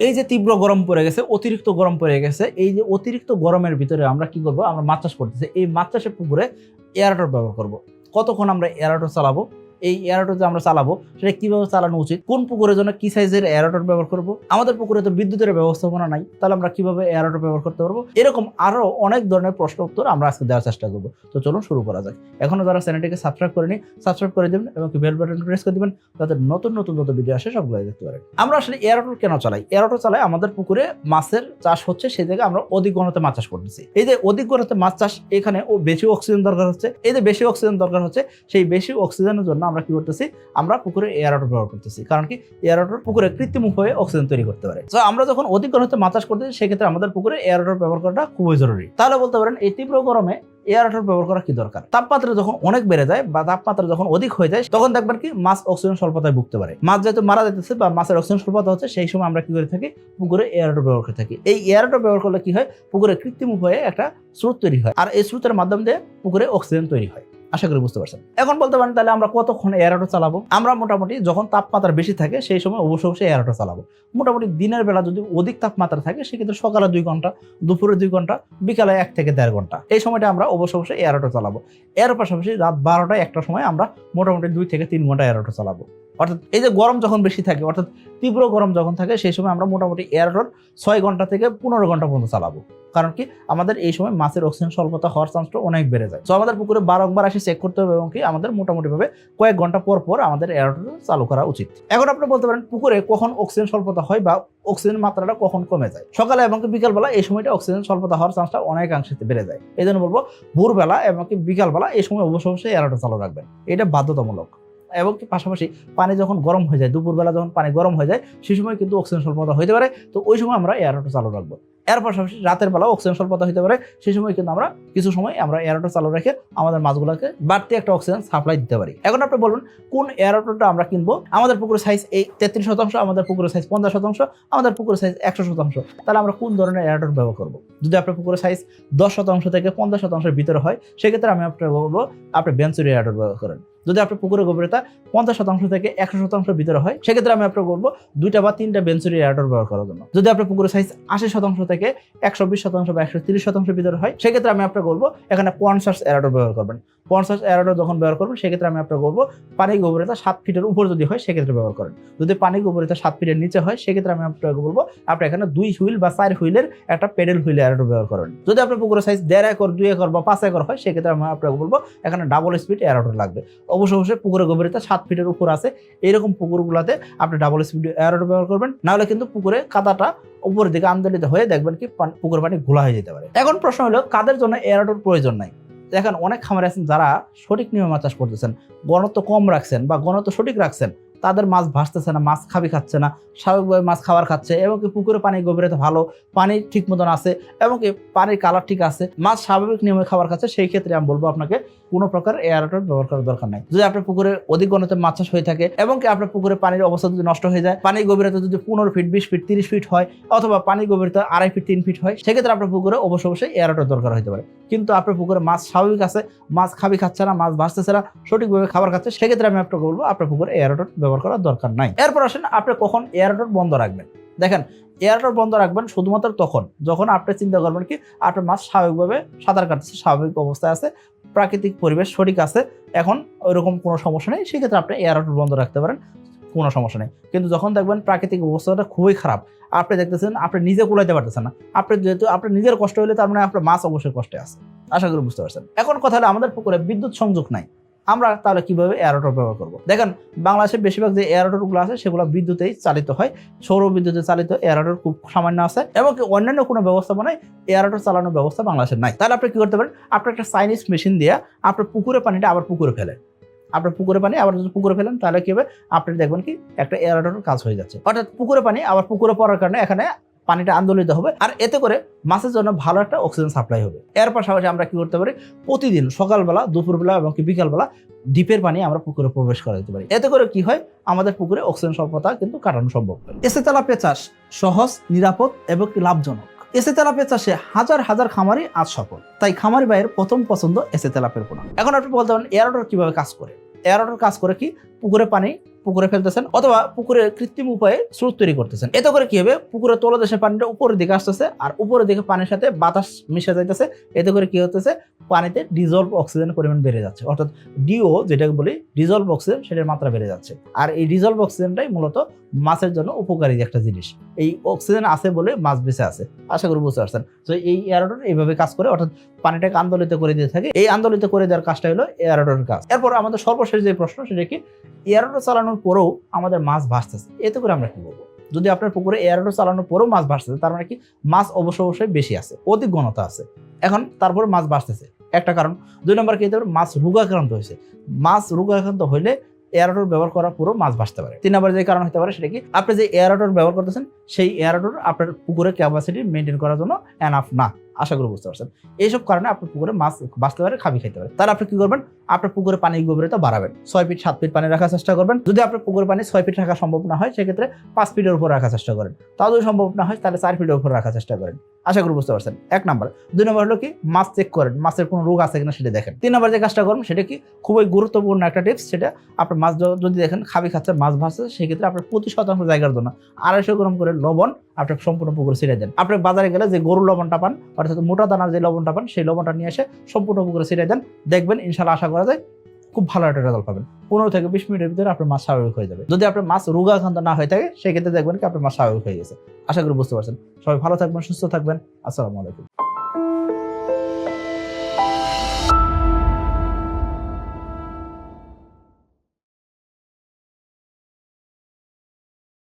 এই যে তীব্র গরম পড়ে গেছে, অতিরিক্ত গরম পড়ে গেছে, এই যে অতিরিক্ত গরমের ভিতরে আমরা কি করব? আমরা মাছ চাষ করতেছি এই মাছ চাষের পুকুরে এয়ারটর ব্যবহার করব। কতক্ষণ আমরা এয়ারটর চালাবো? এই এয়ারটর যে আমরা চালাবো, সেটা কীভাবে চালানো উচিত? কোন পুকুরের জন্য কি সাইজের এয়ারটর ব্যবহার করব? আমাদের পুকুরে তো বিদ্যুতের ব্যবস্থাপনা নাই, তাহলে আমরা কীভাবে এয়ারটর ব্যবহার করতে পারব? এরকম আরও অনেক ধরনের প্রশ্ন উত্তর আমরা আজকে দেওয়ার চেষ্টা করব। তো চলুন শুরু করা যাক। এখনও যারা চ্যানেলটিকে সাবস্ক্রাইব করেনি সাবস্ক্রাইব করে দেবেন এবং বেল বাটন প্রেস করে দিবেন, যাতে নতুন নতুন যত ভিডিও আসে সবগুলো দেখতে পারেন। আমরা আসলে এয়ারটর কেন চালাই? এয়ারটর চালাই আমাদের পুকুরে মাছের চাষ হচ্ছে, সেই জায়গায় আমরা অধিক গণতে মাছ চাষ করতেছি। এই যে অধিক গণতে মাছ চাষ, এখানে ও বেশি অক্সিজেন দরকার হচ্ছে। এই যে বেশি অক্সিজেন দরকার হচ্ছে, সেই বেশি অক্সিজেনের জন্য আমরা কি করতেছি? আমরা পুকুরে এয়ারটর ব্যবহার করতেছি। কারণ কি? এয়ারটর পুকুরে কৃত্রিম উপায়ে অক্সিজেন তৈরি করতে পারে। তো আমরা যখন অধিক মাছ চাষ করতেছি, সেক্ষেত্রে আমাদের পুকুরে এয়ারটর ব্যবহার করাটা খুবই জরুরি। তাহলে বলতে পারেন, এই তীব্র গরমে এয়ারটর ব্যবহার করা কি দরকার? তাপমাত্রা যখন অনেক বেড়ে যায় বা তাপমাত্রা যখন অধিক হয়ে যায়, তখন দেখবেন কি? মাছ অক্সিজেন স্বল্পতায় ভুগতে পারে। মাছ যেহেতু মারা যাইতেছে বা মাছের অক্সিজেন স্বল্পতা হচ্ছে, সেই সময় আমরা কি করে থাকি? পুকুরে এয়ারটর ব্যবহার করে থাকি। এই এয়ারটর ব্যবহার করলে কি হয়? পুকুরে কৃত্রিম উপায়ে একটা স্রোত তৈরি হয়। আর এই স্রোতের মাধ্যম দিয়ে পুকুরে অক্সিজেন তৈরি হয়। আশা করি বুঝতে পারছেন। এখন বলতে পারেন তাহলে আমরা কতক্ষণ এয়ারটো চালাবো? আমরা মোটামুটি যখন তাপমাত্রা বেশি থাকে, সেই সময় অবশ্যই অবশ্যই এয়ারটো চালাবো। মোটামুটি দিনের বেলা যদি অধিক তাপমাত্রা থাকে, সেক্ষেত্রে সকালে দুই ঘণ্টা, দুপুরে দুই ঘণ্টা, বিকালে এক থেকে দেড় ঘণ্টা। এই সময়টা আমরা অবশ্যই অবশ্যই এয়ারটো চালাবো। এর পাশাপাশি রাত বারোটা একটা সময় আমরা মোটামুটি দুই থেকে তিন ঘণ্টা এয়ারটো চালাবো। অর্থাৎ এই যে গরম যখন বেশি থাকে, অর্থাৎ তীব্র গরম যখন থাকে, সেই সময় আমরা মোটামুটি এয়ারটোর ছয় ঘণ্টা থেকে পনেরো ঘণ্টা পর্যন্ত চালাবো। কারণ কি? আমাদের এই সময় মাছের অক্সিজেন স্বল্পতা হওয়ার চান্সটা অনেক বেড়ে যায়। তো আমাদের পুকুরে বারংবার আসে চেক করতে হবে এবং কি? আমাদের মোটামুটিভাবে কয়েক ঘণ্টা পর পর আমাদের এয়ারটোর চালু করা উচিত। এখন আপনি বলতে পারেন, পুকুরে কখন অক্সিজেন স্বল্পতা হয় বা অক্সিজেন মাত্রাটা কখন কমে যায়? সকালে এবং কি বিকালবেলা এই সময়টা অক্সিজেন স্বল্পতা হওয়ার চান্সটা অনেকাংশে বেড়ে যায়। এই জন্য বলব, ভোরবেলা এবং কি বিকালবেলা এই সময় অবশ্যই অবশ্যই এয়ারটো চালু রাখবেন। এটা বাধ্যতামূলক। এবং পাশাপাশি পানি যখন গরম হয়ে যায়, দুপুরবেলা যখন পানি গরম হয়ে যায় সেই সময় কিন্তু অক্সিজেন স্বল্পতা হতে পারে। তো ওই সময় আমরা এয়ারটো চালু রাখব। এর পাশাপাশি রাতের বেলা অক্সিজেন স্বল্পতা হতে পারে। সেই সময় কিন্তু আমরা কিছু সময় আমরা এয়ারটো চালু রেখে আমাদের মাছগুলোকে বাড়তি একটা অক্সিজেন সাপ্লাই দিতে পারি। এখন আপনি বলবেন কোন এয়ারটোটা আমরা কিনবো? আমাদের পুকুরের সাইজ এই তেত্রিশ শতাংশ, আমাদের পুকুরের সাইজ পঞ্চাশ শতাংশ, আমাদের পুকুরের সাইজ একশো শতাংশ। তাহলে আমরা কোন ধরনের এয়ারটোর ব্যবহার করব? যদি আপনার পুকুরের সাইজ দশ শতাংশ থেকে পঞ্চাশ শতাংশের ভিতরে হয়, সেক্ষেত্রে আমি আপনাকে বলব, আপনি বেঞ্চুরি এয়ারটোর ব্যবহার করেন। যদি আপনার পুকুরের গভীরতা পঞ্চাশ শতাংশ থেকে একশো শতাংশ ভিতরে হয়, সেক্ষেত্রে আমি আপনাকে বলব দুইটা বা তিনটা বেঞ্চুরি এয়ারটোর ব্যবহার করার জন্য। যদি আপনার পুকুরের সাইজ আশি শতাংশ থেকে একশো বিশ শতাংশ বা একশো তিরিশ শতাংশের ভিতরে হয়, সেক্ষেত্রে আমি আপনাকে বলব এখানে পঞ্চাশ এয়ারটোর ব্যবহার করবেন। পঞ্চাশ এয়ারটোর যখন ব্যবহার করবেন, সেক্ষেত্রে আমি আপনাকে বলব পানি গভীরতা সাত ফিটের উপর যদি হয়, সেক্ষেত্রে ব্যবহার করেন। যদি পানি গভীরতা সাত ফিটের নিচে হয়, সেক্ষেত্রে আমি আপনাকে বলব আপনি এখানে দুই হুইল বা চার হুইলের একটা পেডেল হুইল এয়ারটো ব্যবহার করেন। যদি আপনার পুকুরের সাইজ দেড় একর, দুই একর বা পাঁচ একর হয়, সেক্ষেত্রে আমি আপনাকে বলব এখানে ডাবল স্পিড এয়ারটোর লাগবে। অবশ্যই অবশ্যই পুকুরের গভীরতা সাত ফিটের উপর আছে। এইরকম পুকুরগুলোতে আপনি ডাবল স্পিড এয়ারড ব্যবহার করবেন। নাহলে কিন্তু পুকুরে কাদাটা উপরের দিকে আন্দোলিত হয়ে দেখবেন কি পুকুর পানি ঘোলা হয়ে যেতে পারে। এখন প্রশ্ন হলো, কাদের জন্য এয়ারোডোর প্রয়োজন নাই? দেখেন অনেক খামারে আছেন যারা সঠিক নিয়মে চাষ করতেছেন গণত্ব কম রাখছেন বা গণত্ব সঠিক রাখছেন। তাদের মাছ ভাসতেছে না, মাছ খাবি খাচ্ছে না, স্বাভাবিকভাবে মাছ খাবার খাচ্ছে, এবং কি পুকুরে পানি গভীরতা ভালো, পানি ঠিক মতন আছে, এবং কি পানির কালার ঠিক আছে, মাছ স্বাভাবিক নিয়মে খাবার খাচ্ছে, সেই ক্ষেত্রে আমি বলব আপনাকে কোনো প্রকার এয়ারটর ব্যবহার করার দরকার নাই। যদি আপনার পুকুরে অধিক গণতে মাছ চাষ হয়ে থাকে, এবং কি আপনার পুকুরে পানির অবস্থা যদি নষ্ট হয়ে যায়, পানির গভীরতা যদি পনেরো ফিট বিশ ফিট তিরিশ ফিট হয়, অথবা পানির গভীরতা আড়াই ফিট তিন ফিট হয়, সেক্ষেত্রে আপনার পুকুরে অবশ্যই অবশ্যই এয়ারটর দরকার হতে পারে। কিন্তু আপনার পুকুরে মাছ স্বাভাবিক আছে, মাছ খাবি খাচ্ছে না, মাছ ভাসতেছে না, সঠিকভাবে খাবার খাচ্ছে, সেক্ষেত্রে আমি আপনাকে বলব, আপনার পুকুরে এয়ারটর ব্যবহার করার দরকার নাই। এরপর আসেন, আপনি কখন এয়ারটর বন্ধ রাখবেন? দেখেন এয়ারটর বন্ধ রাখবেন শুধুমাত্র তখন, যখন আপনি চিন্তা করবেন কি, আপনার মাছ স্বাভাবিকভাবে সাঁতার কাটছে স্বাভাবিক অবস্থায় আছে, প্রাকৃতিক পরিবেশ সঠিক আছে, এখন ওইরকম কোনো সমস্যা নেই, সেক্ষেত্রে আপনি এয়ারটর বন্ধ রাখতে পারেন। কোনো সমস্যা নেই। কিন্তু যখন দেখবেন প্রাকৃতিক অবস্থাটা খুবই খারাপ, আপনি দেখতেছেন আপনি নিজে কুলাইতে পারতেছেন না। আপনি যেহেতু আপনার নিজের কষ্ট হলে তার মানে আপনার মাছ অবশ্যই কষ্টে আছে। আশা করি বুঝতে পারছেন। এখন কথা হলো আমাদের পুকুরে বিদ্যুৎ সংযোগ নাই। আমরা তাহলে কীভাবে এয়ারোটর ব্যবহার করব? দেখেন, বাংলাদেশের বেশিরভাগ যে এয়ারোটরগুলো আছে, সেগুলো বিদ্যুতেই চালিত হয়। সৌর বিদ্যুতে চালিত এয়ারোটর খুব সামান্য আছে এবং অন্যান্য কোনো ব্যবস্থা ব্যবস্থাপনায় এয়ারোটর চালানোর ব্যবস্থা বাংলাদেশের নাই। তাহলে আপনি কি করতে পারেন? আপনি একটা চাইনিজ মেশিন দিয়ে আপনার পুকুরে পানিটা আবার পুকুরে ফেলেন। আপনার পুকুরে পানি আবার যদি পুকুরে ফেলেন, তাহলে কি হবে? আপনি দেখবেন কি একটা এয়ারোটর কাজ হয়ে যাচ্ছে। অর্থাৎ পুকুরে পানি আবার পুকুরে পড়ার কারণে এখানে পানিটা আন্দোলিত হবে। আর এতে করে মাছের জন্য ভালো একটা অক্সিজেন সাপ্লাই হবে। এর পাশাপাশি আমরা কি করতে পারি? প্রতিদিন সকালবেলা, দুপুরবেলা এবং কি বিকালবেলা ডিপের পানি আমরা পুকুরে প্রবেশ করা যেতে পারি। এতে করে কি হয়? আমাদের পুকুরে অক্সিজেন স্বল্পতা কিন্তু কাটানো সম্ভব এসে তেলাপিয়া চাষ সহজ, নিরাপদ এবং লাভজনক। এসে তেলাপিয়া চাষে হাজার হাজার খামারি আজ সফল। তাই খামারি ভাইয়ের প্রথম পছন্দ এসে তেলাপের পোনা। এখন আপনি বলতে পারেন এয়ারোটর কীভাবে কাজ করে? এয়ারোটর কাজ করে কি? পুকুরে পানি পুকুরে ফেলতেছেন অথবা পুকুরে কৃত্রিম উপায়ে স্রোত তৈরি করতেছেন। এতে করে কি হবে? পুকুরের তলদেশে পানিটা উপরের দিকে আসতেছে আর উপরের দিকে পানির সাথে বাতাস মিশে যাইতেছে। এতে করে কি হতেছে? পানিতে ডিজলভ অক্সিজেনের পরিমাণ বেড়ে যাচ্ছে। অর্থাৎ ডিও যেটাকে বলি ডিজলভ অক্সিজেন সেটার মাত্রা বেড়ে যাচ্ছে। আর এই ডিজলভ অক্সিজেনটাই মূলত মাছের জন্য উপকারী একটা জিনিস। এই অক্সিজেন আছে বলে মাছ বেঁচে আছে। আশা করি বুঝতে পারছেন। তো এই এয়ারোডর এইভাবে কাজ করে, অর্থাৎ পানিটাকে আন্দোলিত করে দিয়ে থাকে। এই আন্দোলিত করে দেওয়ার কাজটা হলো এয়ারোডরের কাজ। এরপর আমাদের সর্বশেষ যে প্রশ্ন, সেটা কি? এয়ারোডর চালানোর পরেও আমাদের মাছ ভাসতেছে। এতে করে আমরা কি বলব? যদি আপনার পুকুরে এয়ারোডর চালানোর পরেও মাছ ভাসতেছে, তার মানে কি? মাছ অবশ্য অবশ্যই বেশি আছে, অধিক ঘনতা আছে। এখন তারপর মাছ ভাসতেছে। একটা কারণ, দুই নম্বর কি? পারে মাছ রোগাক্রান্ত হয়েছে। মাছ রোগাক্রান্ত হইলে এয়ারডোর ব্যবহার করার পরও মাছ ভাসতে পারে। তিন নম্বর যে কারণ হতে পারে, সেটা কি? আপনি যে এয়ারডোর ব্যবহার করতেছেন, সেই এয়ারডোর আপনার পুকুরের ক্যাপাসিটি মেনটেন করার জন্য এনাফ না। আশা করি বুঝতে পারছেন। এইসব কারণে আপনার পুকুরে মাছ বাঁচতে পারে খাবি খাইতে পারে তাহলে আপনি কি করবেন? আপনার পুকুরে পানি গভীরতা বাড়াবেন। ছয় ফিট, সাত ফিট পানি রাখার চেষ্টা করবেন। যদি আপনার পুকুরে পানি ছয় ফিট রাখা সম্ভব না হয়, সেক্ষেত্রে পাঁচ ফিটের উপর রাখার চেষ্টা করেন। তাও যদি সম্ভব না হয়, তাহলে চার ফিটের উপর রাখার চেষ্টা করেন। আশা করি বুঝতে পারছেন। এক নাম্বার। দুই নম্বর হলো কি? মাছ চেক করেন। মাছের কোনো রোগ আছে কিনা সেটা দেখেন। তিন নম্বর যে কাজটা করবেন, সেটা কি? খুবই গুরুত্বপূর্ণ একটা টিপস সেটা আপনার মাছ যদি দেখেন খাবি খাচ্ছে, মাছ ভাসছে, সেক্ষেত্রে আপনার প্রতি শতাংশ জায়গার জন্য আড়াইশো গ্রাম করে লবণ আপনি সম্পূর্ণ পুকুরে ছিঁড়ে দেন। আপনি বাজারে গেলে যে গরুর লবণটা পান, অর্থাৎ মোটা দানার যে লবণটা পান, সেই লবণটা নিয়ে এসে সম্পূর্ণ পুকুরে ছিঁড়ে দেন। দেখবেন ইনশাল্লাহ আশা করা যায়, খুব ভালো একটা রেজাল্ট পাবেন। পনেরো থেকে বিশ মিনিটের ভিতরে আপনার মাছ স্বাভাবিক হয়ে যাবে। যদি আপনার মাছ রোগাক্রান্ত না হয়ে থাকে, সেক্ষেত্রে দেখবেন কি আপনার মাছ স্বাভাবিক হয়ে গেছে। আশা করি বুঝতে পারছেন। সবাই ভালো থাকবেন, সুস্থ থাকবেন। আসসালামু আলাইকুম।